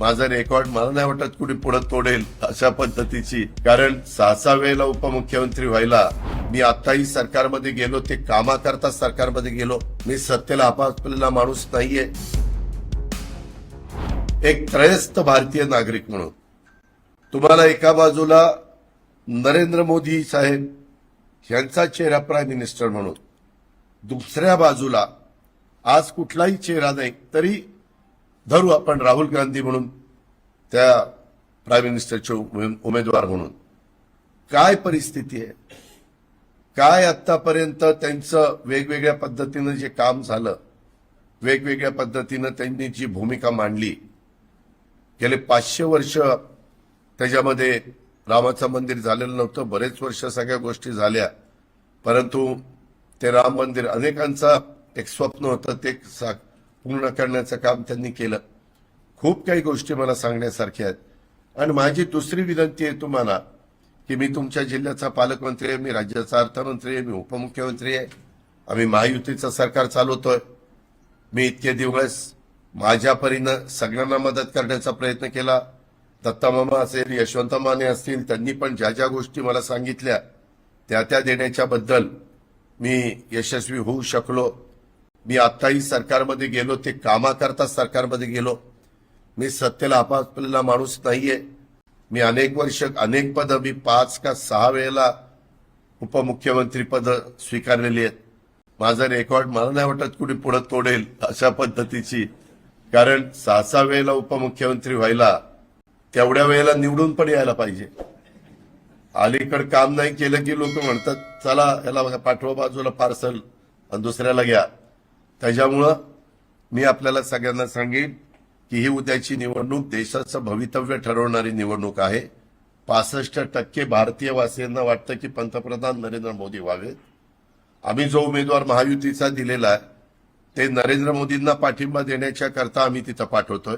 माझा रेकॉर्ड मला नाही वाटत कुणी पुढे तोडेल अशा पद्धतीची. कारण सहा सहा वेळेला उपमुख्यमंत्री व्हायला मी आताही सरकारमध्ये गेलो ते कामाकरता सरकारमध्ये गेलो. मी सत्तेला आपापलेला माणूस नाहीये. एक त्रयस्थ भारतीय नागरिक म्हणून. तुम्हाला एका बाजूला नरेंद्र मोदी साहेब यांचा चेहरा प्राईम मिनिस्टर म्हणून. दुसऱ्या बाजूला आज कुठलाही चेहरा नाही तरी धरू आपण राहुल गांधी म्हणून त्या प्राईम मिनिस्टरचे उमे- उमेदवार म्हणून. काय परिस्थिती आहे? काय आतापर्यंत त्यांचं वेगवेगळ्या पद्धतीनं जे काम झालं वेगवेगळ्या पद्धतीनं त्यांनी जी भूमिका मांडली गेले पाचशे वर्ष त्याच्यामध्ये रामाचं मंदिर झालेलं नव्हतं बरेच वर्ष सगळ्या गोष्टी झाल्या परंतु ते राम मंदिर अनेकांचा एक स्वप्न होतं ते सा- पूर्ण करण्याचं काम त्यांनी केलं. खूप काही गोष्टी मला सांगण्यासारख्या आहेत. आणि माझी दुसरी विनंती आहे तुम्हाला की मी तुमच्या जिल्ह्याचा पालकमंत्री आहे मी राज्याचा अर्थमंत्री आहे मी उपमुख्यमंत्री आहे. आम्ही महायुतीचं सरकार चालवतोय. मी इतके दिवस माझ्या परीनं सगळ्यांना मदत करण्याचा प्रयत्न केला. दत्तामामा असेल यशवंत माने असतील त्यांनी पण ज्या ज्या गोष्टी मला सांगितल्या त्या त्या देण्याच्या बद्दल मी यशस्वी होऊ शकलो. मी आत्ताही सरकारमध्ये गेलो ते कामाकरता सरकारमध्ये गेलो. मी सत्तेला आपापलेला माणूस नाहीये. मी अनेक वर्ष अनेक पद मी पाच का सहा वेळेला उपमुख्यमंत्री पद स्वीकारलेली आहेत. माझा रेकॉर्ड मला नाही वाटत कुणी पुढे तोडेल अशा पद्धतीची. कारण सहा सहा वेळेला उपमुख्यमंत्री व्हायला तेवढ्या वेळेला निवडून पण यायला पाहिजे. अलीकड काम नाही केलं की लोक म्हणतात चला याला पाठवा बाजूला पार्सल आणि दुसऱ्याला घ्या. त्याच्यामुळं मी आपल्याला सगळ्यांना सांगेन की ही उद्याची निवडणूक देशाचं भवितव्य ठरवणारी निवडणूक आहे. पासष्ट टक्के भारतीय वासियांना वाटतं की पंतप्रधान नरेंद्र मोदी व्हावेत. आम्ही जो उमेदवार महायुतीचा दिलेला आहे ते नरेंद्र मोदींना पाठिंबा देण्याच्या करता आम्ही तिथं पाठवतोय.